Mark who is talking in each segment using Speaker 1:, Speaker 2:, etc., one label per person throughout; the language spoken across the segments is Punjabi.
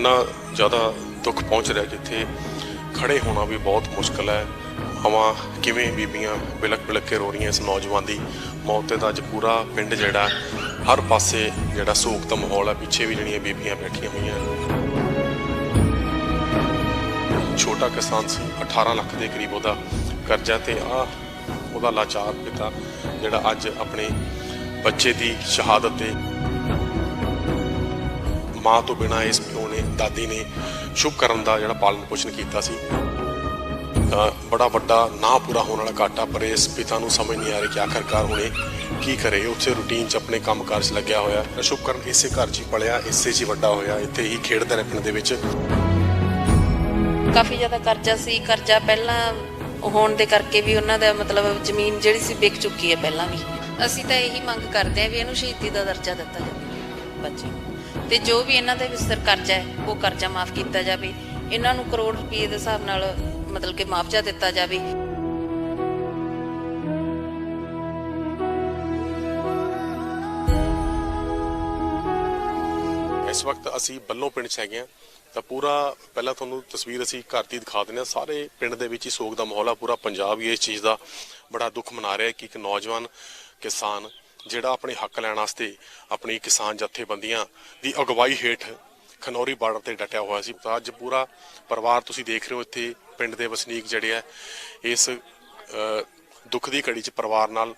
Speaker 1: ਇੰਨਾ ਜ਼ਿਆਦਾ ਦੁੱਖ ਪਹੁੰਚ ਰਿਹਾ ਜਿੱਥੇ ਖੜੇ ਹੋਣਾ ਵੀ ਬਹੁਤ ਮੁਸ਼ਕਲ ਹੈ। ਹਵਾ ਕਿਵੇਂ ਬੀਬੀਆਂ ਬਿਲਕ ਬਿਲਕ ਕੇ ਰੋ ਰਹੀਆਂ ਇਸ ਨੌਜਵਾਨ ਦੀ ਮੌਤ ਤੇ ਤਾਂ ਅੱਜ ਪੂਰਾ ਪਿੰਡ ਜਿਹੜਾ ਹਰ ਪਾਸੇ ਜਿਹੜਾ ਸੋਗ ਦਾ ਮਾਹੌਲ ਹੈ, ਪਿੱਛੇ ਵੀ ਜਿਹੜੀਆਂ ਬੀਬੀਆਂ ਬੈਠੀਆਂ ਹੋਈਆਂ। ਛੋਟਾ ਕਿਸਾਨ ਸੀ 18 ਲੱਖ ਦੇ ਕਰੀਬ ਉਹਦਾ ਕਰਜ਼ਾ ਤੇ ਆ ਉਹਦਾ ਲਾਚਾਰ ਪਿਤਾ ਜਿਹੜਾ ਅੱਜ ਆਪਣੇ ਬੱਚੇ ਦੀ ਸ਼ਹਾਦਤ ਤੇ ਮਾਂ ਤੋਂ ਬਿਨਾ ਇਸ ਪਿਓ ਨੇ, ਦਾਦੀ ਨੇ ਸ਼ੁਭ ਕਰਨ ਦਾ ਜਿਹੜਾ ਪਾਲਣ ਪੋਸ਼ਣ ਕੀਤਾ ਸੀ। ਬੜਾ ਵੱਡਾ ਨਾ ਪੂਰਾ ਹੋਣ ਵਾਲਾ ਘਾਟਾ, ਪਰ ਇਸ ਪਿਤਾ ਨੂੰ ਸਮਝ ਨਹੀਂ ਆ ਰਿਹਾ ਕਿ ਆਖਰਕਾਰ ਹੁਣੇ ਕੀ ਕਰੇ। ਉੱਥੇ ਰੂਟੀਨ 'ਚ ਆਪਣੇ ਕੰਮਕਾਰ 'ਚ ਲੱਗਿਆ ਹੋਇਆ। ਕਰਨ ਇਸੇ ਘਰ 'ਚ ਹੀ ਪਲਿਆ, ਇਸੇ 'ਚ ਹੀ ਵੱਡਾ ਹੋਇਆ। ਇੱਥੇ ਹੀ ਖੇਡਦਾ ਰਿਹਾ ਪਿੰਡ ਦੇ ਵਿੱਚ।
Speaker 2: ਕਾਫੀ ਜ਼ਿਆਦਾ ਕਰਜ਼ਾ ਸੀ। ਕਰਜ਼ਾ ਪਹਿਲਾਂ ਹੋਣ ਦੇ ਕਰਕੇ ਵੀ ਉਹਨਾਂ ਦਾ ਮਤਲਬ ਜ਼ਮੀਨ ਜਿਹੜੀ ਸੀ ਵਿਕ ਚੁੱਕੀ ਹੈ ਪਹਿਲਾਂ ਵੀ। ਅਸੀਂ ਤਾਂ ਇਹੀ ਮੰਗ ਕਰਦੇ ਆ ਵੀ ਇਹਨੂੰ ਸ਼ਹੀਦੀ ਦਾ ਦਰਜਾ ਦਿੱਤਾ ਜਾਵੇ। ਬੱਚੇ ਤੇ ਜੋ ਵੀ ਇਹਨਾਂ ਦੇ ਵਿੱਚ ਕਰਜ਼ਾ ਹੈ, ਉਹ ਕਰਜ਼ਾ ਮਾਫ ਕੀਤਾ ਜਾਵੇ। ਇਹਨਾਂ ਨੂੰ ਕਰੋੜ ਰੁਪਏ ਦੇ ਹਿਸਾਬ ਨਾਲ ਮਤਲਬ ਕਿ ਮੁਆਵਜ਼ਾ ਦਿੱਤਾ ਜਾਵੇ।
Speaker 1: ਇਸ ਵਕਤ ਅਸੀਂ ਬੱਲੋਂ ਪਿੰਡ 'ਚ ਹੈਗੇ ਆ ਤਾਂ ਪੂਰਾ ਪਹਿਲਾਂ ਤੁਹਾਨੂੰ ਤਸਵੀਰ ਅਸੀਂ ਘਰ ਦੀ ਦਿਖਾ ਦਿੰਦੇ ਹਾਂ। ਸਾਰੇ ਪਿੰਡ ਦੇ ਵਿੱਚ ਹੀ ਸੋਗ ਦਾ ਮਾਹੌਲ ਆ। ਪੂਰਾ ਪੰਜਾਬ ਹੀ ਇਸ ਚੀਜ਼ ਦਾ ਬੜਾ ਦੁੱਖ ਮਨਾ ਰਿਹਾ ਕਿ ਇੱਕ ਨੌਜਵਾਨ ਕਿਸਾਨ ਜਿਹੜਾ ਆਪਣੇ ਹੱਕ ਲੈਣ ਵਾਸਤੇ ਆਪਣੀ ਕਿਸਾਨ ਜਥੇਬੰਦੀਆਂ ਦੀ ਅਗਵਾਈ ਹੇਠ ਖਨੌਰੀ ਬਾਰਡਰ ਤੇ ਡਟਿਆ ਹੋਇਆ ਸੀ। ਤਾਂ ਅੱਜ ਪੂਰਾ ਪਰਿਵਾਰ ਤੁਸੀਂ ਦੇਖ ਰਹੇ ਹੋ ਇੱਥੇ ਪਿੰਡ ਦੇ ਵਸਨੀਕ ਜਿਹੜੇ ਆ, ਇਸ ਦੁੱਖ ਦੀ ਘੜੀ 'ਚ ਪਰਿਵਾਰ ਨਾਲ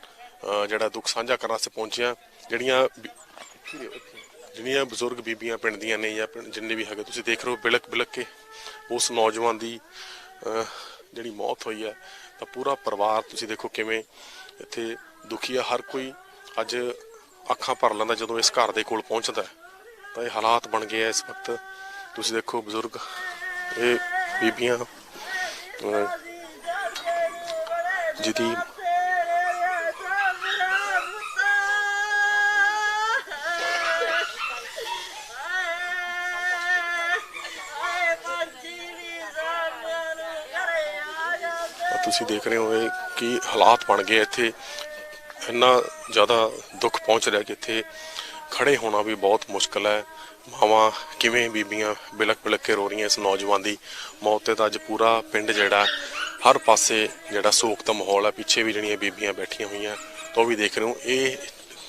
Speaker 1: ਜਿਹੜਾ ਦੁੱਖ ਸਾਂਝਾ ਕਰਨ ਵਾਸਤੇ ਪਹੁੰਚਿਆ ਜਿਹੜੀਆਂ ਬੀ- ਜਿਹੜੀਆਂ ਬਜ਼ੁਰਗ ਬੀਬੀਆਂ ਪਿੰਡ ਦੀਆਂ ਨੇ ਜਾਂ ਪਿੰਡ ਜਿੰਨੇ ਵੀ ਹੈਗੇ, ਤੁਸੀਂ ਦੇਖ ਰਹੇ ਹੋ ਬਿਲਕ ਬਿਲਕ ਕੇ ਉਸ ਨੌਜਵਾਨ ਦੀ ਜਿਹੜੀ ਮੌਤ ਹੋਈ ਹੈ। ਤਾਂ ਪੂਰਾ ਪਰਿਵਾਰ ਤੁਸੀਂ ਦੇਖੋ ਕਿਵੇਂ ਇੱਥੇ ਦੁਖੀ ਹੈ ਹਰ ਕੋਈ ਅੱਜ ਅੱਖਾਂ ਭਰ ਲੈਂਦਾ ਜਦੋਂ ਇਸ ਘਰ ਦੇ ਕੋਲ ਪਹੁੰਚਦਾ ਤਾਂ ਇਹ ਹਾਲਾਤ ਬਣ ਗਏ ਆ ਇਸ ਵਕਤ। ਤੁਸੀਂ ਦੇਖੋ ਬਜ਼ੁਰਗ, ਇਹ ਬੀਬੀਆਂ ਜਿਹਦੀ ਤੁਸੀਂ ਦੇਖ ਰਹੇ ਹੋ ਇਹ ਕੀ ਹਾਲਾਤ ਬਣ ਗਏ ਇੱਥੇ। ਇੰਨਾ ਜ਼ਿਆਦਾ ਦੁੱਖ ਪਹੁੰਚ ਰਿਹਾ ਕਿ ਇੱਥੇ ਖੜੇ ਹੋਣਾ ਵੀ ਬਹੁਤ ਮੁਸ਼ਕਲ ਹੈ। ਮਾਵਾਂ ਕਿਵੇਂ ਬੀਬੀਆਂ ਬਿਲਕ ਬਿਲਕ ਕੇ ਰੋ ਰਹੀਆਂ ਇਸ ਨੌਜਵਾਨ ਦੀ ਮੌਤ ਤੇ ਤਾਂ ਅੱਜ ਪੂਰਾ ਪਿੰਡ ਜਿਹੜਾ ਹਰ ਪਾਸੇ ਜਿਹੜਾ ਸੋਗ ਦਾ ਮਾਹੌਲ ਹੈ, ਪਿੱਛੇ ਵੀ ਜਿਹੜੀਆਂ ਬੀਬੀਆਂ ਬੈਠੀਆਂ ਹੋਈਆਂ, ਤਾਂ ਉਹ ਵੀ ਦੇਖ ਰਹੇ ਹੋ, ਇਹ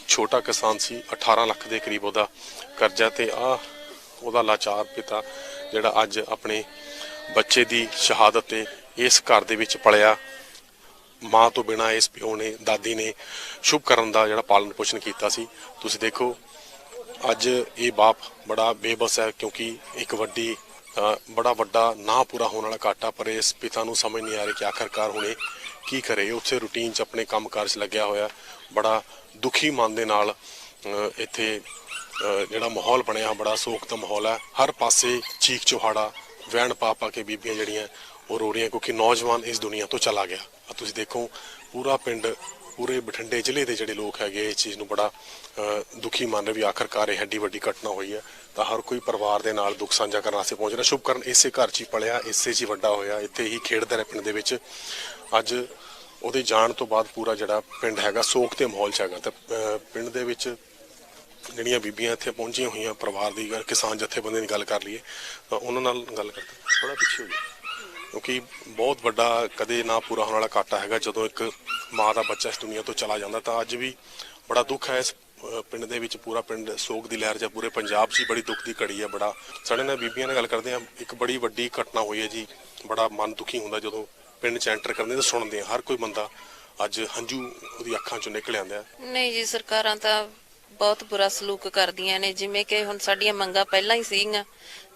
Speaker 1: ਛੋਟਾ ਕਿਸਾਨ ਸੀ 18 ਲੱਖ ਦੇ ਕਰੀਬ ਉਹਦਾ ਕਰਜ਼ਾ ਤੇ ਆ ਉਹਦਾ ਲਾਚਾਰ ਪਿਤਾ ਜਿਹੜਾ ਅੱਜ ਆਪਣੇ ਬੱਚੇ ਦੀ ਸ਼ਹਾਦਤ ਤੇ ਇਸ ਘਰ ਦੇ ਵਿੱਚ ਪਲਿਆ। ਮਾਂ ਤੋਂ ਬਿਨਾ ਇਸ ਪਿਓ ਨੇ, ਦਾਦੀ ਨੇ ਸ਼ੁਭ ਕਰਨ ਦਾ ਜਿਹੜਾ ਪਾਲਣ ਪੋਸ਼ਣ ਕੀਤਾ ਸੀ। ਤੁਸੀਂ ਦੇਖੋ, ਅੱਜ ਇਹ ਬਾਪ ਬੜਾ ਬੇਬਸ ਹੈ ਕਿਉਂਕਿ ਇੱਕ ਵੱਡੀ ਬੜਾ ਵੱਡਾ ਨਾ ਪੂਰਾ ਹੋਣ ਵਾਲਾ ਘਾਟਾ, ਪਰ ਇਸ ਪਿਤਾ ਨੂੰ ਸਮਝ ਨਹੀਂ ਆ ਰਹੀ ਕਿ ਆਖਰਕਾਰ ਹੁਣੇ ਕੀ ਕਰੇ। ਉੱਥੇ ਰੂਟੀਨ 'ਚ ਆਪਣੇ ਕੰਮਕਾਰ 'ਚ ਲੱਗਿਆ ਹੋਇਆ, ਬੜਾ ਦੁਖੀ ਮਨ ਦੇ ਨਾਲ ਇੱਥੇ ਜਿਹੜਾ ਮਾਹੌਲ ਬਣਿਆ, ਬੜਾ ਸੋਗ ਦਾ ਮਾਹੌਲ ਹੈ। ਹਰ ਪਾਸੇ ਚੀਖ ਚੋਹਾੜਾ ਵਹਿਣ ਪਾ ਪਾ ਕੇ ਬੀਬੀਆਂ ਜਿਹੜੀਆਂ, ਉਹ ਰੋ ਰਹੀਆਂ ਕਿਉਂਕਿ ਨੌਜਵਾਨ ਇਸ ਦੁਨੀਆ ਤੋਂ ਚਲਾ ਗਿਆ। ਆ ਤੁਸੀਂ ਦੇਖੋ, ਪੂਰਾ ਪਿੰਡ, ਪੂਰੇ ਬਠਿੰਡੇ ਜ਼ਿਲ੍ਹੇ ਦੇ ਜਿਹੜੇ ਲੋਕ ਹੈਗੇ ਇਸ ਚੀਜ਼ ਨੂੰ ਬੜਾ ਦੁਖੀ ਮੰਨ ਰਹੇ ਵੀ ਆਖਰਕਾਰ ਇਹ ਐਡੀ ਵੱਡੀ ਘਟਨਾ ਹੋਈ ਹੈ। ਤਾਂ ਹਰ ਕੋਈ ਪਰਿਵਾਰ ਦੇ ਨਾਲ ਦੁੱਖ ਸਾਂਝਾ ਕਰਨ ਵਾਸਤੇ ਪਹੁੰਚ ਰਿਹਾ। ਸ਼ੁਭਕਰਨ ਇਸੇ ਘਰ 'ਚ ਹੀ ਪਲਿਆ, ਇਸੇ 'ਚ ਹੀ ਵੱਡਾ ਹੋਇਆ, ਇੱਥੇ ਹੀ ਖੇਡਦਾ ਰਿਹਾ ਪਿੰਡ ਦੇ ਵਿੱਚ। ਅੱਜ ਉਹਦੇ ਜਾਣ ਤੋਂ ਬਾਅਦ ਪੂਰਾ ਜਿਹੜਾ ਪਿੰਡ ਹੈਗਾ ਸੋਗ ਤੇ ਮਾਹੌਲ 'ਚ ਹੈਗਾ। ਤਾਂ ਪਿੰਡ ਦੇ ਵਿੱਚ ਜਿਹੜੀਆਂ ਬੀਬੀਆਂ ਇੱਥੇ ਪਹੁੰਚੀਆਂ ਹੋਈਆਂ, ਪਰਿਵਾਰ ਦੀ ਗੱਲ ਕਿਸਾਨ ਜਥੇਬੰਦੀ ਦੀ ਗੱਲ ਕਰ ਲਈਏ, ਤਾਂ ਉਹਨਾਂ ਨਾਲ ਗੱਲ ਕਰਦੇ ਥੋੜਾ ਪਿੱਛੇ ਹੋ ਜਾਓ। ਕਿਉਂਕਿ ਬਹੁਤ ਵੱਡਾ ਕਦੇ ਨਾ ਪੂਰਾ ਹੋਣ ਵਾਲਾ ਘਾਟਾ ਹੈਗਾ। ਜਦੋਂ ਇੱਕ ਮਾਂ ਦਾ ਬੱਚਾ ਇਸ ਦੁਨੀਆ ਤੋਂ ਚਲਾ ਜਾਂਦਾ, ਤਾਂ ਅੱਜ ਵੀ ਬੜਾ ਦੁੱਖ ਹੈ ਇਸ ਪਿੰਡ ਦੇ ਵਿੱਚ। ਪੂਰਾ ਪਿੰਡ ਸੋਗ ਦੀ ਲਹਿਰ ਜਾਂ ਪੂਰੇ ਪੰਜਾਬ 'ਚ ਹੀ ਬੜੀ ਦੁੱਖ ਦੀ ਘੜੀ ਹੈ, ਬੜਾ। ਸਾਡੇ ਨਾਲ ਬੀਬੀਆਂ ਨਾਲ ਗੱਲ ਕਰਦੇ ਆ ਇੱਕ ਬੜੀ ਵੱਡੀ ਘਟਨਾ ਹੋਈ ਹੈ ਜੀ। ਬੜਾ ਮਨ ਦੁਖੀ ਹੁੰਦਾ ਜਦੋਂ ਪਿੰਡ 'ਚ ਐਂਟਰ ਕਰਦੇ ਤਾਂ ਸੁਣਦੇ ਆ ਹਰ ਕੋਈ ਬੰਦਾ ਅੱਜ ਹੰਝੂ ਉਹਦੀ ਅੱਖਾਂ 'ਚੋਂ ਨਿਕਲ ਆਉਂਦੇ ਆ
Speaker 2: ਨਹੀਂ ਜੀ, ਸਰਕਾਰਾਂ ਤਾਂ ਬਹੁਤ ਬੁਰਾ ਸਲੂਕ ਕਰਦੀਆਂ ਨੇ, ਜਿਵੇਂ ਕਿ ਹੁਣ ਸਾਡੀਆਂ ਮੰਗਾਂ ਪਹਿਲਾਂ ਹੀ ਸੀਗੀਆਂ।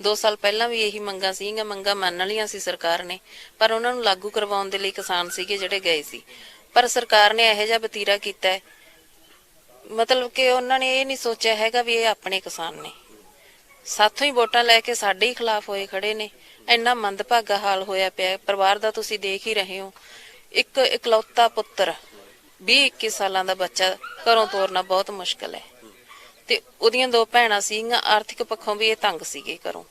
Speaker 2: 2 ਸਾਲ ਪਹਿਲਾਂ ਵੀ ਇਹੀ ਮੰਗਾਂ ਸੀਗੀਆਂ, ਮੰਗਾਂ ਮੰਨ ਲਈਆਂ ਸੀ ਸਰਕਾਰ ਨੇ, ਪਰ ਉਹਨਾਂ ਨੂੰ ਲਾਗੂ ਕਰਵਾਉਣ ਦੇ ਲਈ ਕਿਸਾਨ ਸੀਗੇ ਜਿਹੜੇ ਗਏ ਸੀ। ਪਰ ਸਰਕਾਰ ਨੇ ਇਹੋ ਜਿਹਾ ਵਤੀਰਾ ਕੀਤਾ ਹੈ। ਮਤਲਬ ਕਿ ਉਹਨਾਂ ਨੇ ਇਹ ਨਹੀਂ ਸੋਚਿਆ ਹੈਗਾ ਵੀ ਇਹ ਆਪਣੇ ਕਿਸਾਨ ਨੇ। ਸਾਥੋਂ ਹੀ ਵੋਟਾਂ ਲੈ ਕੇ ਸਾਡੇ ਹੀ ਖਿਲਾਫ ਹੋਏ ਖੜੇ ਨੇ। ਇੰਨਾ ਮੰਦਭਾਗਾ ਹਾਲ ਹੋਇਆ ਪਿਆ ਪਰਿਵਾਰ ਦਾ ਤੁਸੀਂ ਦੇਖ ਹੀ ਰਹੇ ਹੋ। ਇੱਕ ਇਕਲੌਤਾ ਪੁੱਤਰ 20 21 ਸਾਲਾਂ ਦਾ ਬੱਚਾ ਘਰੋਂ ਤੋਰਨਾ ਬਹੁਤ ਮੁਸ਼ਕਲ ਹੈ। ਤੇ ਉਹਦੀਆਂ ਦੋ ਭੈਣਾਂ ਸੀਗੀਆਂ ਆਰਥਿਕ ਪੱਖੋਂ ਵੀ ਇਹ ਤੰਗ ਸੀਗੇ ਘਰੋਂ।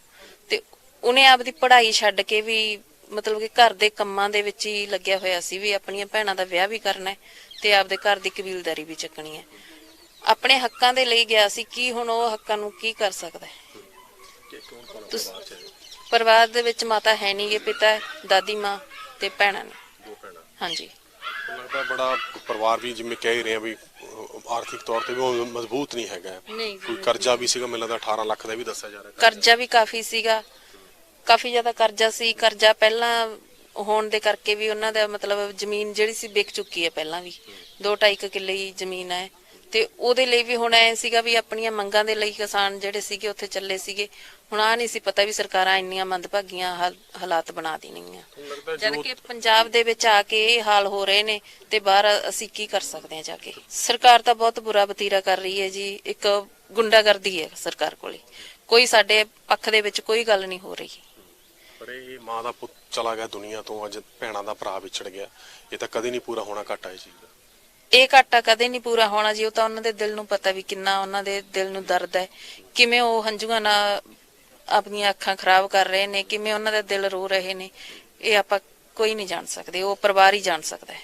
Speaker 2: ਤੇ ਉਹਨੇ ਆਪਦੀ ਪੜ੍ਹਾਈ ਛੱਡ ਕੇ ਵੀ ਮਤਲਬ ਕਿ ਘਰ ਦੇ ਕੰਮਾਂ ਦੇ ਵਿੱਚ ਹੀ ਲੱਗਿਆ ਹੋਇਆ ਸੀ ਵੀ ਆਪਣੀਆਂ ਭੈਣਾਂ ਦਾ ਵਿਆਹ ਵੀ ਕਰਨਾ ਹੈ ਤੇ ਆਪਦੇ ਘਰ ਦੀ ਕਬੀਲਦਾਰੀ ਵੀ ਚੱਕਣੀ ਹੈ। ਆਪਣੇ ਹੱਕਾਂ ਦੇ ਲਈ ਗਿਆ ਸੀ ਕੀ ਹੁਣ ਉਹ ਹੱਕਾਂ ਨੂੰ ਕੀ ਕਰ ਸਕਦਾ ਹੈ?
Speaker 1: ਪਰਿਵਾਰ
Speaker 2: ਦੇ ਵਿੱਚ ਮਾਤਾ ਹੈ ਨਹੀਂ ਗੇ ਪਿਤਾ ਦਾਦੀ ਮਾਂ ਤੇ ਭੈਣਾਂ ਨੇ।
Speaker 1: ਦੋ ਭੈਣਾਂ।
Speaker 2: ਹਾਂਜੀ।
Speaker 1: ਲੱਗਦਾ ਬੜਾ ਪਰਿਵਾਰ ਵੀ ਜਿਵੇਂ ਕਹਿ ਹੀ ਰਹੇ ਆ ਵੀ ਅਹ, ਆਰਥਿਕ ਤੌਰ ਤੇ ਵੀ ਉਹ ਮਜ਼ਬੂਤ ਨਹੀਂ ਹੈਗਾ।
Speaker 2: ਨਹੀਂ
Speaker 1: ਕੋਈ ਕਰਜ਼ਾ ਵੀ ਸੀਗਾ ਮੈਨੂੰ ਲੱਗਦਾ 18 ਲੱਖ ਦਾ ਵੀ ਦੱਸਿਆ ਜਾ ਰਿਹਾ
Speaker 2: ਕਰਜ਼ਾ। ਵੀ ਕਾਫੀ ਸੀਗਾ। ਕਾਫੀ ਜ਼ਿਆਦਾ ਕਰਜ਼ਾ ਸੀ। ਕਰਜ਼ਾ ਪਹਿਲਾਂ ਹੋਣ ਦੇ ਕਰਕੇ ਵੀ ਉਹਨਾਂ ਦਾ ਮਤਲਬ ਜ਼ਮੀਨ ਜਿਹੜੀ ਸੀ ਵਿਕ ਚੁੱਕੀ ਹੈ ਪਹਿਲਾਂ ਵੀ। 2.5 ਕਿੱਲੇ ਹੀ ਜ਼ਮੀਨ ਹੈ। ਤੇ ਉਹਦੇ ਲਈ ਵੀ ਹੁਣ ਐ ਸੀਗਾ ਵੀ ਆਪਣੀਆਂ ਮੰਗਾਂ ਦੇ ਲਈ ਕਿਸਾਨ ਜਿਹੜੇ ਸੀਗੇ ਉੱਥੇ ਚੱਲੇ ਸੀਗੇ। ਹੁਣ ਆ ਨਹੀਂ ਸੀ ਪਤਾ ਵੀ ਸਰਕਾਰਾਂ ਇੰਨੀਆਂ ਮੰਦਭਾਗੀਆਂ ਹਾਲ- ਹਾਲਾਤ ਬਣਾ ਦੇਣਗੀਆਂ। ਜਦ
Speaker 1: ਜੋ
Speaker 2: ਕਿ ਪੰਜਾਬ ਦੇ ਵਿੱਚ ਆ ਕੇ ਇਹ ਹਾਲ ਹੋ ਰਹੇ ਨੇ ਤੇ ਬਾਹਰ ਅਸੀਂ ਕੀ ਕਰ ਸਕਦੇ ਹਾਂ ਜਾ ਕੇ। ਸਰਕਾਰ ਤਾਂ ਬਹੁਤ ਬੁਰਾ ਵਤੀਰਾ ਕਰ ਰਹੀ ਹੈ ਜੀ ਇੱਕ ਗੁੰਡਾਗਰਦੀ ਹੈ ਸਰਕਾਰ ਕੋਲੇ। ਕੋਈ ਸਾਡੇ ਪੱਖ ਦੇ ਵਿੱਚ ਕੋਈ ਗੱਲ ਨਹੀਂ ਹੋ ਰਹੀ।
Speaker 1: ਪਰ ਇਹ ਮਾਂ ਦਾ ਪੁੱਤ ਚਲਾ ਗਿਆ ਦੁਨੀਆ ਤੋਂ ਅੱਜ ਭੈਣਾਂ ਦਾ ਭਰਾ ਵਿਛੜ ਗਿਆ। ਇਹ ਤਾਂ ਕਦੇ ਨਹੀਂ ਪੂਰਾ ਹੋਣਾ ਘਾਟਾ ਇਹ ਚੀਜ਼ ਦਾ।
Speaker 2: ਇਹ ਘਾਟਾ ਕਦੇ ਨਹੀਂ ਪੂਰਾ ਹੋਣਾ ਜੀ ਉਹ ਤਾਂ ਉਹਨਾਂ ਦੇ ਦਿਲ ਨੂੰ ਪਤਾ ਵੀ ਕਿੰਨਾ ਉਹਨਾਂ ਦੇ ਦਿਲ ਨੂੰ ਦਰਦ ਹੈ। ਕਿਵੇਂ ਉਹ ਹੰਝੂਆਂ ਨਾਲ ਆਪਣੀਆਂ ਅੱਖਾਂ ਖਰਾਬ ਕਰ ਰਹੇ ਨੇ ਕਿਵੇਂ ਉਹਨਾਂ ਦਾ ਦਿਲ ਰੋ ਰਹੇ ਨੇ ਇਹ ਆਪਾਂ ਕੋਈ ਨਹੀਂ ਜਾਣ ਸਕਦੇ ਉਹ ਪਰਿਵਾਰ ਹੀ ਜਾਣ ਸਕਦਾ ਹੈ।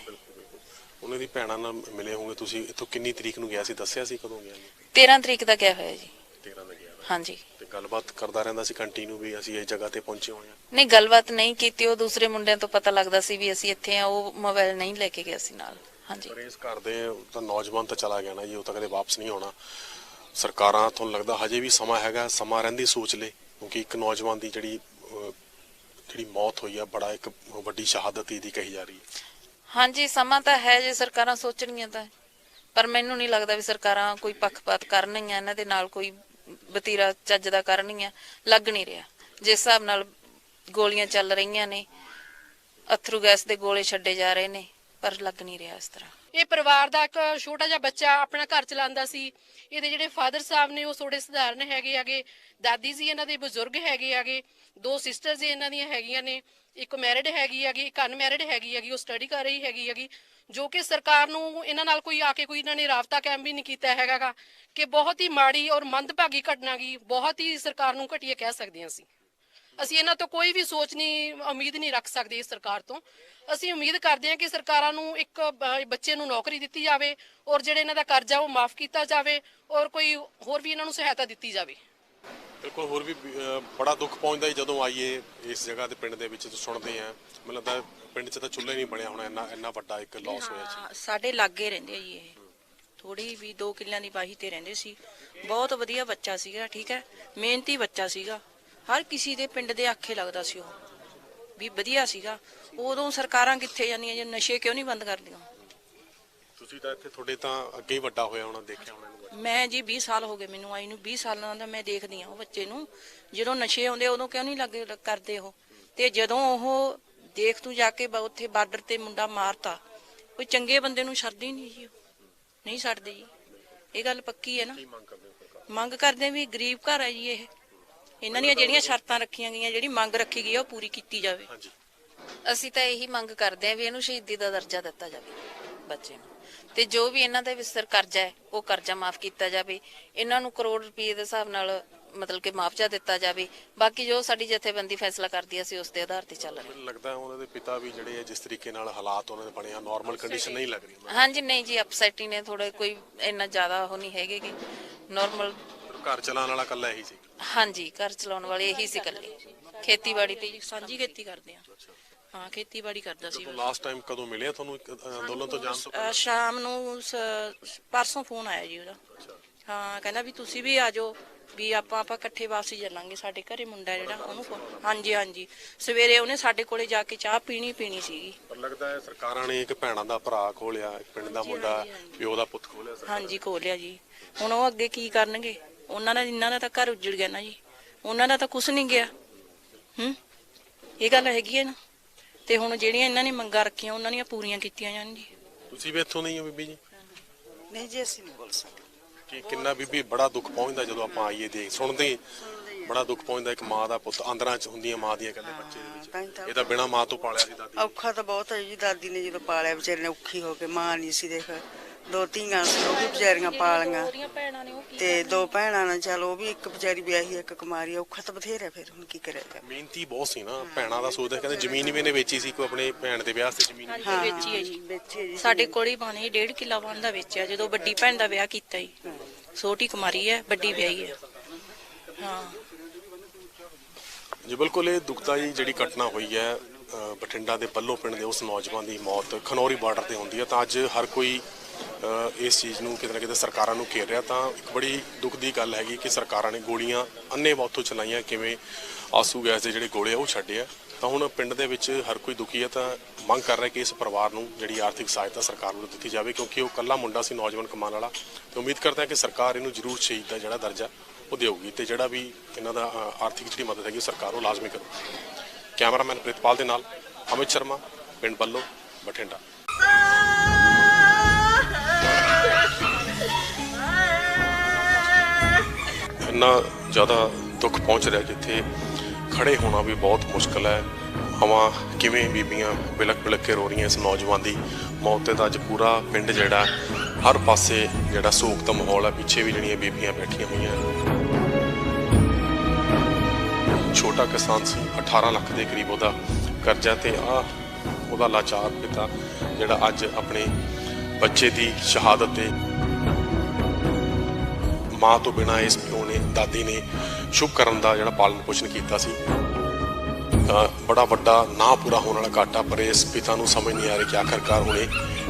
Speaker 1: ਉਹਨਾਂ ਦੀ ਭੈਣਾਂ ਨਾਲ ਮਿਲੇ ਹੋਗੇ ਤੁਸੀਂ ਇੱਥੋਂ ਕਿੰਨੀ ਤਰੀਕ ਨੂੰ ਗਿਆ ਸੀ ਦੱਸਿਆ ਸੀ ਕਦੋਂ ਗਿਆ?
Speaker 2: 13 ਤਰੀਕ ਦਾ ਗਿਆ ਹੋਇਆ ਜੀ।
Speaker 1: 13 ਦਾ ਗਿਆ
Speaker 2: ਹਾਂਜੀ।
Speaker 1: ਤੇ ਗੱਲਬਾਤ ਕਰਦਾ ਰਹਿੰਦਾ ਸੀ ਕੰਟੀਨਿਊ ਵੀ ਅਸੀਂ ਇਸ ਜਗ੍ਹਾ ਤੇ ਪਹੁੰਚੇ ਹੋਏ ਹਾਂ।
Speaker 2: ਨਹੀਂ ਗੱਲਬਾਤ ਨਹੀਂ ਕੀਤੀ ਉਹ ਦੂਸਰੇ ਮੁੰਡਿਆਂ ਤੋਂ ਪਤਾ ਲੱਗਦਾ ਸੀ ਵੀ ਅਸੀਂ ਇੱਥੇ ਆ ਉਹ ਮੋਬਾਈਲ ਨਹੀਂ ਲੈ ਕੇ ਗਿਆ ਸੀ ਨਾਲ। ਹਾਂਜੀ।
Speaker 1: ਪਰ ਇਸ ਘਰ ਦੇ ਤਾਂ ਨੌਜਵਾਨ ਤਾਂ ਚਲਾ ਗਿਆ ਨਾ ਜੀ ਉਹ ਤਾਂ ਕਦੇ ਵਾਪਸ ਨਹੀਂ ਆਉਣਾ ਸਰਕਾਰਾਂ ਤੁਹਾਨੂੰ ਲੱਗਦਾ ਹਜੇ ਵੀ ਸਮਾਂ ਹੈਗਾ ਸਮਾਂ ਰਹਿੰਦੀ ਸੋਚ ਲੈ ਕਿਉਂਕਿ ਇੱਕ ਨੌਜਵਾਨ ਦੀ ਜਿਹੜੀ ਜਿਹੜੀ ਮੌਤ ਹੋਈ ਆ ਬੜਾ ਇੱਕ ਵੱਡੀ ਸ਼ਹਾਦਤ ਇਹਦੀ ਕਹੀ ਜਾ ਰਹੀ ਹੈ।
Speaker 2: ਹਾਂਜੀ ਸਮਾਂ ਤਾਂ ਹੈ ਜੇ ਸਰਕਾਰਾਂ ਸੋਚਣਗੀਆਂ ਤਾਂ। ਪਰ ਮੈਨੂੰ ਨਹੀਂ ਲੱਗਦਾ ਵੀ ਸਰਕਾਰਾਂ ਕੋਈ ਪੱਖਪਾਤ ਕਰਨਗੀਆਂ ਇਹਨਾਂ ਦੇ ਨਾਲ ਕੋਈ ਵਤੀਰਾ ਚੱਜ ਦਾ ਕਰਨਗੀਆਂ ਲੱਗ ਨਹੀਂ ਰਿਹਾ। ਜਿਸ ਹਿਸਾਬ ਨਾਲ ਗੋਲੀਆਂ ਚੱਲ ਰਹੀਆਂ ਨੇ ਅਥਰੂ ਗੈਸ ਦੇ ਗੋਲੇ ਛੱਡੇ ਜਾ ਰਹੇ ਨੇ ਪਰ ਲੱਗ ਨਹੀਂ ਰਿਹਾ ਇਸ ਤਰ੍ਹਾਂ।
Speaker 3: ਇਹ ਪਰਿਵਾਰ ਦਾ ਇੱਕ ਛੋਟਾ ਜਿਹਾ ਬੱਚਾ ਆਪਣਾ ਘਰ ਚਲਾਉਂਦਾ ਸੀ। ਇਹਦੇ ਜਿਹੜੇ ਫਾਦਰ ਸਾਹਿਬ ਨੇ ਉਹ ਥੋੜੇ ਸਧਾਰਨ ਹੈਗੇ ਆਗੇ। ਦਾਦੀ ਜੀ ਇਹਨਾਂ ਦੇ ਬਜ਼ੁਰਗ ਹੈਗੇ ਆਗੇ। ਦੋ ਸਿਸਟਰ ਜੀ ਇਹਨਾਂ ਦੀਆਂ ਹੈਗੀਆਂ ਨੇ। ਇੱਕ ਮੈਰਿਡ ਹੈਗੀ ਹੈਗੀ ਇੱਕ ਅਨਮੈਰਿਡ ਹੈਗੀ ਹੈਗੀ ਉਹ ਸਟੱਡੀ ਕਰ ਰਹੀ ਹੈਗੀ ਹੈਗੀ ਜੋ ਕਿ ਸਰਕਾਰ ਨੂੰ ਇਹਨਾਂ ਨਾਲ ਕੋਈ ਆ ਕੇ ਕੋਈ ਇਹਨਾਂ ਨੇ ਰਾਬਤਾ ਕਾਇਮ ਵੀ ਨਹੀਂ ਕੀਤਾ ਹੈਗਾਗਾ। ਕਿ ਬਹੁਤ ਹੀ ਮਾੜੀ ਔਰ ਮੰਦਭਾਗੀ ਘਟਨਾ ਗੀ। ਬਹੁਤ ਹੀ ਸਰਕਾਰ ਨੂੰ ਘਟੀਆ ਕਹਿ ਸਕਦੇ ਹਾਂ ਅਸੀਂ। ਅਸੀਂ ਇਹਨਾਂ ਤੋਂ ਕੋਈ ਵੀ ਸੋਚ ਨਹੀਂ ਉਮੀਦ ਨਹੀਂ ਰੱਖ ਸਕਦੇ ਇਸ ਸਰਕਾਰ ਤੋਂ। ਅਸੀਂ ਉਮੀਦ ਕਰਦੇ ਹਾਂ ਕਿ ਸਰਕਾਰਾਂ ਨੂੰ ਇੱਕ ਬੱਚੇ ਨੂੰ ਨੌਕਰੀ ਦਿੱਤੀ ਜਾਵੇ ਔਰ ਜਿਹੜੇ ਇਹਨਾਂ ਦਾ ਕਰਜ਼ਾ ਉਹ ਮਾਫ ਕੀਤਾ ਜਾਵੇ ਔਰ ਕੋਈ ਹੋਰ ਵੀ ਇਹਨਾਂ ਨੂੰ ਸਹਾਇਤਾ ਦਿੱਤੀ ਜਾਵੇ।
Speaker 1: ਬਿਲਕੁਲ ਹੋਰ ਵੀ ਬੜਾ ਦੁੱਖ ਪਹੁੰਚਦਾ ਹੈ ਜਦੋਂ ਆਈਏ ਇਸ ਜਗ੍ਹਾ ਤੇ ਪਿੰਡ ਦੇ ਵਿੱਚ ਸੁਣਦੇ ਆ ਮੈਨੂੰ ਲੱਗਦਾ ਪਿੰਡ 'ਚ ਤਾਂ ਚੁੱਲ੍ਹਾ ਨਹੀਂ ਬਣਿਆ ਹੋਣਾ ਇੰਨਾ ਇੰਨਾ ਵੱਡਾ ਇੱਕ ਲਾਸ ਹੋਇਆ ਸੀ।
Speaker 4: ਸਾਡੇ ਲਾਗੇ ਰਹਿੰਦੇ ਆ ਜੀ ਇਹ। ਥੋੜੀ ਵੀ 2 ਕਿੱਲਿਆਂ ਦੀ ਬਾਹੀ ਤੇ ਰਹਿੰਦੇ ਸੀ। ਬਹੁਤ ਵਧੀਆ ਬੱਚਾ ਸੀਗਾ ਠੀਕ ਹੈ। ਮਿਹਨਤੀ ਬੱਚਾ ਸੀਗਾ। ਹਰ ਕਿਸੇ ਦੇ ਪਿੰਡ ਦੇ ਆਖੇ ਲੱਗਦਾ ਸੀ ਉਹ ਵੀ ਵਧੀਆ ਸੀਗਾ। ਉਦੋਂ ਸਰਕਾਰਾਂ ਕਿੱਥੇ ਜਾਂਦੀਆਂ ਜੇ ਨਸ਼ੇ ਕਿਉਂ ਨਹੀਂ ਬੰਦ ਕਰਦੀਆਂ?
Speaker 1: ਤੁਸੀਂ ਤਾਂ ਇੱਥੇ ਤੁਹਾਡੇ ਤਾਂ ਅੱਗੇ ਹੀ ਵੱਡਾ ਹੋਇਆ ਹੋਣਾ ਦੇਖਿਆ ਹੋਣਾ ਇਹਨੂੰ
Speaker 4: ਮੈਂ ਜੀ 20 ਸਾਲ ਹੋ ਗਏ ਮੈਨੂੰ ਆਈ ਨੂੰ 20 ਸਾਲਾਂ ਦਾ ਮੈਂ ਦੇਖਦੀ ਆ ਉਹ ਬੱਚੇ ਨੂੰ। ਜਦੋਂ ਨਸ਼ੇ ਆਉਂਦੇ ਉਦੋਂ ਕਿਉਂ ਨਹੀਂ ਲੱਗੇ ਕਰਦੇ ਉਹ? ਤੇ ਜਦੋਂ ਉਹ ਦੇਖ ਤੂੰ ਜਾ ਕੇ ਬ- ਉੱਥੇ ਬਾਰਡਰ ਤੇ ਮੁੰਡਾ ਮਾਰਤਾ ਕੋਈ ਚੰਗੇ ਬੰਦੇ ਨੂੰ ਛੱਡਦੀ ਨਹੀਂ ਜੀ ਉਹ। ਨਹੀਂ ਛੱਡਦੇ ਜੀ। ਇਹ ਗੱਲ ਪੱਕੀ ਹੈ ਨਾ।
Speaker 1: ਕੀ ਮੰਗ ਕਰਦੇ ਹੋ
Speaker 4: ਮੰਗ ਕਰਦੇ ਵੀ ਗਰੀਬ ਘਰ ਹੈ ਜੀ ਇਹ। ਇਹਨਾਂ ਦੀਆਂ ਜਿਹੜੀਆਂ ਸ਼ਰਤਾਂ ਰੱਖੀਆਂ ਗਈਆਂ ਜਿਹੜੀ ਮੰਗ ਰੱਖੀ ਗਈ ਆ ਉਹ ਪੂਰੀ ਕੀਤੀ ਜਾਵੇ।
Speaker 1: ਹਾਂਜੀ।
Speaker 2: ਅਸੀਂ ਤਾਂ ਇਹੀ ਮੰਗ ਕਰਦੇ ਹਾਂ ਵੀ ਇਹਨੂੰ ਸ਼ਹੀਦੀ ਦਾ ਦਰਜਾ ਦਿੱਤਾ ਜਾਵੇ ਬੱਚੇ ਨੂੰ। ਤੇ ਜੋ ਵੀ ਇਹਨਾਂ ਦੇ ਵਿਸਰ ਕਰਜ਼ਾ ਹੈ ਉਹ ਕਰਜ਼ਾ ਮਾਫ ਕੀਤਾ ਜਾਵੇ। ਇਹਨਾਂ ਨੂੰ ਕਰੋੜ ਰੁਪਏ ਦੇ ਹਿਸਾਬ ਨਾਲ ਮਤਲਬ ਕਿ ਮੁਆਵਜ਼ਾ ਦਿੱਤਾ ਜਾਵੇ। ਬਾਕੀ ਜੋ ਸਾਡੀ ਜਥੇਬੰਦੀ ਫੈਸਲਾ ਕਰਦੀ ਹੈ ਅਸੀਂ ਉਸ ਦੇ ਆਧਾਰ ਤੇ ਚੱਲ ਰਹੇ
Speaker 1: ਮੈਨੂੰ ਲੱਗਦਾ ਉਹਨਾਂ ਦੇ ਪਿਤਾ ਵੀ ਜਿਹੜੇ ਆ ਜਿਸ ਤਰੀਕੇ ਨਾਲ ਹਾਲਾਤ ਉਹਨਾਂ ਦੇ ਬਣੇ ਆ ਨਾਰਮਲ ਕੰਡੀਸ਼ਨ ਨਹੀਂ ਲੱਗ ਰਹੀ।
Speaker 2: ਹਾਂ। ਹਾਂਜੀ ਨਹੀਂ ਜੀ ਅਪਸੈਟ ਹੀ ਨੇ ਥੋੜੇ ਕੋਈ ਇੰਨਾ ਜ਼ਿਆਦਾ ਉਹ ਨਹੀਂ ਹੈਗੇ ਕਿ ਨਾਰਮਲ
Speaker 1: ਘਰ ਚਲਾਉਣ ਵਾਲਾ ਕੱਲਾ ਇਹੀ ਸੀ।
Speaker 2: ਹਾਂਜੀ ਘਰ ਚਲਾਉਣ ਵਾਲੇ ਇਹੀ ਸੀ ਇਕੱਲੇ। ਖੇਤੀਬਾੜੀ ਤੇ
Speaker 4: ਸਾਂਝੀ ਖੇਤੀ ਕਰਦੇ ਆ। ਹਾਂ ਖੇਤੀਬਾੜੀ ਕਰਦਾ ਸੀ
Speaker 1: ਲਾਸਟ ਟਾਈਮ ਕਦੋਂ ਮਿਲਿਆ ਤੁਹਾਨੂੰ ਇੱਕ ਅ, ਅੰਦੋਲਨ ਤੋਂ ਜਾਣ ਤੋਂ
Speaker 4: ਅਹ ਸ਼ਾਮ ਨੂੰ ਸ- ਪਰਸੋਂ ਫੋਨ ਆਇਆ ਜੀ ਉਹਦਾ। ਹਾਂ ਕਹਿੰਦਾ ਵੀ ਤੁਸੀਂ ਵੀ ਆ ਜਾਓ ਵੀ ਆਪਾਂ ਆਪਾਂ ਇਕੱਠੇ ਵਾਪਸੀ ਚੱਲਾਂਗੇ ਸਾਡੇ ਘਰੇ ਮੁੰਡਾ ਜਿਹੜਾ ਉਹਨੂੰ ਹਾਂਜੀ ਹਾਂਜੀ। ਸਵੇਰੇ ਉਹਨੇ ਸਾਡੇ ਕੋਲੇ ਜਾ ਕੇ ਚਾਹ ਪੀਣੀ ਪੀਣੀ ਸੀਗੀ।
Speaker 1: ਪਰ ਲੱਗਦਾ ਹੈ ਸਰਕਾਰਾਂ ਨੇ ਇੱਕ ਭੈਣਾਂ ਦਾ ਭਰਾ ਖੋਲਿਆ ਇੱਕ ਪਿੰਡ ਦਾ ਮੁੰਡਾ ਪਿਓ ਦਾ ਪੁੱਤ ਖੋਲਿਆ
Speaker 4: ਹਾਂਜੀ ਖੋਲਿਆ ਜੀ। ਹੁਣ ਉਹ ਅੱਗੇ ਕੀ ਕਰਨਗੇ? ਉਹਨਾਂ ਦਾ ਇਹਨਾਂ ਦਾ ਤਾਂ ਘਰ ਉੱਜੜ ਗਿਆ ਨਾ ਜੀ ਉਹਨਾਂ ਦਾ ਤਾਂ ਕੁਝ ਨਹੀਂ ਗਿਆ। ਹੂੰ? ਇਹ ਗੱਲ ਹੈਗੀ ਹੈ ਨਾ। ਤੇ ਹੁਣ ਜਿਹੜੀਆਂ ਇਹਨਾਂ ਨੇ ਮੰਗਾਂ ਰੱਖੀਆਂ ਉਹਨਾਂ ਦੀਆਂ ਪੂਰੀਆਂ ਕੀਤੀਆਂ ਜਾਣ ਜੀ
Speaker 1: ਤੁਸੀਂ ਵੀ ਇੱਥੋਂ ਨਹੀਂ ਹੋ ਬੀਬੀ ਜੀ?
Speaker 5: ਨਹੀਂ ਜੀ ਅਸੀਂ ਨਹੀਂ ਬੋਲ ਸਕਦੇ।
Speaker 1: ਕਿ ਕਿੰਨਾ ਬੀਬੀ ਬੜਾ ਦੁੱਖ ਪਹੁੰਚਦਾ ਜਦੋਂ ਆਪਾਂ ਆਈਏ ਦੇਖ ਸੁਣਦੇ ਬੜਾ ਦੁੱਖ ਪਹੁੰਚਦਾ ਇੱਕ ਮਾਂ ਦਾ ਪੁੱਤ ਅੰਦਰਾਂ ਚ ਹੁੰਦੀਆਂ ਮਾਂ ਦੀਆਂ ਕਹਿੰਦੇ ਬੱਚੇ ਦੇ
Speaker 5: ਤਾਂ ਹੀ
Speaker 1: ਵਿੱਚ
Speaker 5: ਤਾਂ
Speaker 1: ਇਹ ਤਾਂ ਬਿਨਾ ਮਾਂ ਤੋਂ ਪਾਲਿਆ ਸੀ ਦਾਦੀ
Speaker 5: ਔਖਾ ਤਾਂ ਬਹੁਤ ਹੈ ਜੀ ਦਾਦੀ ਨੇ ਜਦੋਂ ਪਾਲਿਆ ਵਿਚਾਰੇ ਨੇ ਔਖੀ ਹੋ ਕੇ ਮਾਂ ਨਹੀਂ ਸੀ ਦੇਖ। ਦੋ ਧੀਆਂ ਸੀ ਉਹ ਵੀ ਵਿਚਾਰੀਆਂ ਪਾਲੀਆਂ।
Speaker 4: ਉਹਦੀਆਂ ਭੈਣਾਂ ਨੇ ਉਹ ਕੀ
Speaker 5: ਤੇ ਦੋ ਭੈਣਾਂ ਨੇ ਚਲ ਉਹ ਵੀ ਇੱਕ ਵਿਚਾਰੀ ਵਿਆਹੀ ਇੱਕ ਕੁਮਾਰੀ ਔਖਾ ਤਾਂ ਬਥੇਰਾ ਫਿਰ ਹੁਣ ਕੀ ਕਰਿਆ ਜਾਵੇ।
Speaker 1: ਮਿਹਨਤੀ ਬਹੁਤ ਸੀ ਨਾ ਭੈਣਾਂ ਦਾ ਸੋਚਦੇ ਕਹਿੰਦੇ ਜ਼ਮੀਨ ਵੀ ਇਹਨੇ ਵੇਚੀ ਸੀ ਕੋਈ ਆਪਣੇ ਭੈਣ ਦੇ ਵਿਆਹ ਤੇ ਜ਼ਮੀਨ ਵੀ।
Speaker 4: ਹਾਂਜੀ ਵੇਚੀ ਹੈ ਜੀ।
Speaker 5: ਵੇਚੀ ਜੀ
Speaker 4: ਸਾਡੇ ਕੋਲ ਹੀ ਬਾਣੇ ਡੇਢ ਕਿੱਲਾ ਬਾਣ ਦਾ ਵੇਚਿਆ ਜਦੋਂ ਵੱਡੀ ਭੈਣ ਦਾ ਵਿਆਹ ਕੀਤਾ ਜੀ ਛੋਟੀ ਕੁਮਾਰੀ ਹੈ ਵੱਡੀ ਵਿਆਹੀ ਹੈ। ਹਾਂ।
Speaker 1: ਜੀ, ਬਿਲਕੁਲ, ਇਹ ਦੁਖਦਾਈ ਜਿਹੜੀ ਘਟਨਾ ਹੋਈ ਹੈ ਬਠਿੰਡਾ ਦੇ ਪੱਲੋ ਪਿੰਡ ਦੇ ਉਸ ਨੌਜਵਾਨ ਦੀ ਮੌਤ ਖਨੌਰੀ ਬਾਰਡਰ ਤੇ ਹੁੰਦੀ ਹੈ। ਤਾਂ ਅੱਜ ਹਰ ਕੋਈ ਇਸ ਚੀਜ਼ ਨੂੰ ਕਿਤੇ ਨਾ ਕਿਤੇ ਸਰਕਾਰਾਂ ਨੂੰ ਘੇਰ ਰਿਹਾ। ਤਾਂ ਇੱਕ ਬੜੀ ਦੁੱਖ ਦੀ ਗੱਲ ਹੈਗੀ ਕਿ ਸਰਕਾਰਾਂ ਨੇ ਗੋਲੀਆਂ ਅੰਨੇ ਉੱਥੋਂ ਚਲਾਈਆਂ, ਕਿਵੇਂ ਆਸੂ ਗੈਸ ਦੇ ਜਿਹੜੇ ਗੋਲੇ ਆ, ਉਹ ਛੱਡੇ ਆ। ਤਾਂ ਹੁਣ ਪਿੰਡ ਦੇ ਵਿੱਚ ਹਰ ਕੋਈ ਦੁਖੀ ਹੈ, ਤਾਂ ਮੰਗ ਕਰ ਰਿਹਾ ਕਿ ਇਸ ਪਰਿਵਾਰ ਨੂੰ ਜਿਹੜੀ ਆਰਥਿਕ ਸਹਾਇਤਾ ਸਰਕਾਰ ਵੱਲੋਂ ਦਿੱਤੀ ਜਾਵੇ, ਕਿਉਂਕਿ ਉਹ ਕੱਲਾ ਮੁੰਡਾ ਸੀ ਨੌਜਵਾਨ ਕਮਾਉਣ ਵਾਲਾ। ਤੇ ਉਮੀਦ ਕਰਦਾ ਕਿ ਸਰਕਾਰ ਇਹਨੂੰ ਜ਼ਰੂਰ ਸ਼ਹੀਦ ਦਾ ਜਿਹੜਾ ਦਰਜਾ ਉਹ ਦੇਊਗੀ ਤੇ ਜਿਹੜਾ ਵੀ ਇਹਨਾਂ ਦਾ ਆਰਥਿਕ ਜਿਹੜੀ ਮਦਦ ਹੈਗੀ ਸਰਕਾਰ ਉਹ ਲਾਜ਼ਮੀ ਕਰੂ। ਕੈਮਰਾਮੈਨ ਪ੍ਰਿਤਪਾਲ ਦੇ ਨਾਲ ਅਮਿਤ ਸ਼ਰਮਾ, ਪਿੰਡ ਬੱਲੋ, ਬਠਿੰਡਾ। ਇੰਨਾ ਜ਼ਿਆਦਾ ਦੁੱਖ ਪਹੁੰਚ ਰਿਹਾ ਜਿੱਥੇ ਇੱਥੇ ਖੜੇ ਹੋਣਾ ਵੀ ਬਹੁਤ ਮੁਸ਼ਕਲ ਹੈ। ਹਵਾ ਕਿਵੇਂ ਬੀਬੀਆਂ ਬਿਲਕ ਬਿਲਕ ਕੇ ਰੋ ਰਹੀਆਂ ਇਸ ਨੌਜਵਾਨ ਦੀ ਮੌਤ ਤੇ ਤਾਂ ਅੱਜ ਪੂਰਾ ਪਿੰਡ ਜਿਹੜਾ, ਹਰ ਪਾਸੇ ਜਿਹੜਾ ਸੋਗ ਦਾ ਮਾਹੌਲ ਹੈ, ਪਿੱਛੇ ਵੀ ਜਿਹੜੀਆਂ ਬੀਬੀਆਂ ਬੈਠੀਆਂ ਹੋਈਆਂ। ਛੋਟਾ ਕਿਸਾਨ ਸੀ 18 ਲੱਖ ਦੇ ਕਰੀਬ ਉਹਦਾ ਕਰਜ਼ਾ ਤੇ ਆ, ਉਹਦਾ ਲਾਚਾਰ ਪਿਤਾ, ਜਿਹੜਾ ਅੱਜ ਆਪਣੇ ਬੱਚੇ ਦੀ ਸ਼ਹਾਦਤ ਤੇ ਮਾਂ ਤੋਂ ਬਿਨਾ ਇਸ ਪਿਓ ਨੇ, ਦਾਦੀ ਨੇ ਸ਼ੁਭ ਕਰਨ ਦਾ ਜਿਹੜਾ ਪਾਲਣ ਪੋਸ਼ਣ ਕੀਤਾ ਸੀ। ਬੜਾ ਵੱਡਾ ਨਾ ਪੂਰਾ ਹੋਣ ਵਾਲਾ ਘਾਟਾ, ਪਰ ਇਸ ਪਿਤਾ ਨੂੰ ਸਮਝ ਨਹੀਂ ਆ ਰਹੀ ਕਿ ਆਖਰਕਾਰ ਹੁਣੇ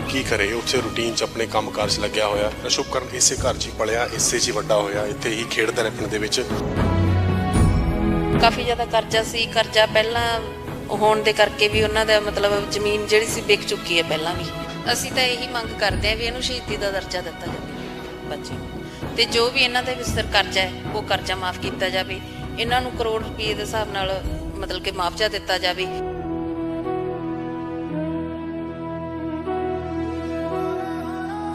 Speaker 1: ਕੀ ਕਰੇ। ਉੱਥੇ ਰੂਟੀਨ 'ਚ ਆਪਣੇ ਕੰਮਕਾਰ 'ਚ ਲੱਗਿਆ ਹੋਇਆ। ਤਾਂ ਸ਼ੁਭ ਇਸੇ ਘਰ 'ਚ ਹੀ ਪਲਿਆ, ਇਸੇ 'ਚ ਹੀ ਵੱਡਾ ਹੋਇਆ। ਇੱਥੇ ਹੀ ਖੇਡਦਾ ਰਿਹਾ ਪਿੰਡ ਦੇ ਵਿੱਚ।
Speaker 2: ਕਾਫੀ ਜ਼ਿਆਦਾ ਕਰਜ਼ਾ ਸੀ, ਕਰਜ਼ਾ ਪਹਿਲਾਂ ਹੋਣ ਦੇ ਕਰਕੇ ਵੀ ਉਹਨਾਂ ਦਾ ਮਤਲਬ ਜ਼ਮੀਨ ਜਿਹੜੀ ਸੀ ਵਿਕ ਚੁੱਕੀ ਹੈ ਪਹਿਲਾਂ ਵੀ। ਅਸੀਂ ਤਾਂ ਇਹੀ ਮੰਗ ਕਰਦੇ ਹਾਂ ਵੀ ਇਹਨੂੰ ਸ਼ਹੀਦੀ ਦਾ ਦਰਜਾ ਦਿੱਤਾ ਜਾਵੇ, ਬੱਚੇ ਨੂੰ। ਤੇ ਜੋ ਵੀ ਇਹਨਾਂ ਦੇ ਵਿੱਚ ਕਰਜ਼ਾ ਹੈ, ਉਹ ਕਰਜ਼ਾ ਮਾਫ ਕੀਤਾ ਜਾਵੇ। ਇਹਨਾਂ ਨੂੰ ਕਰੋੜ ਰੁਪਏ ਦੇ ਹਿਸਾਬ ਨਾਲ ਮਤਲਬ ਕਿ ਮੁਆਵਜ਼ਾ ਦਿੱਤਾ ਜਾਵੇ।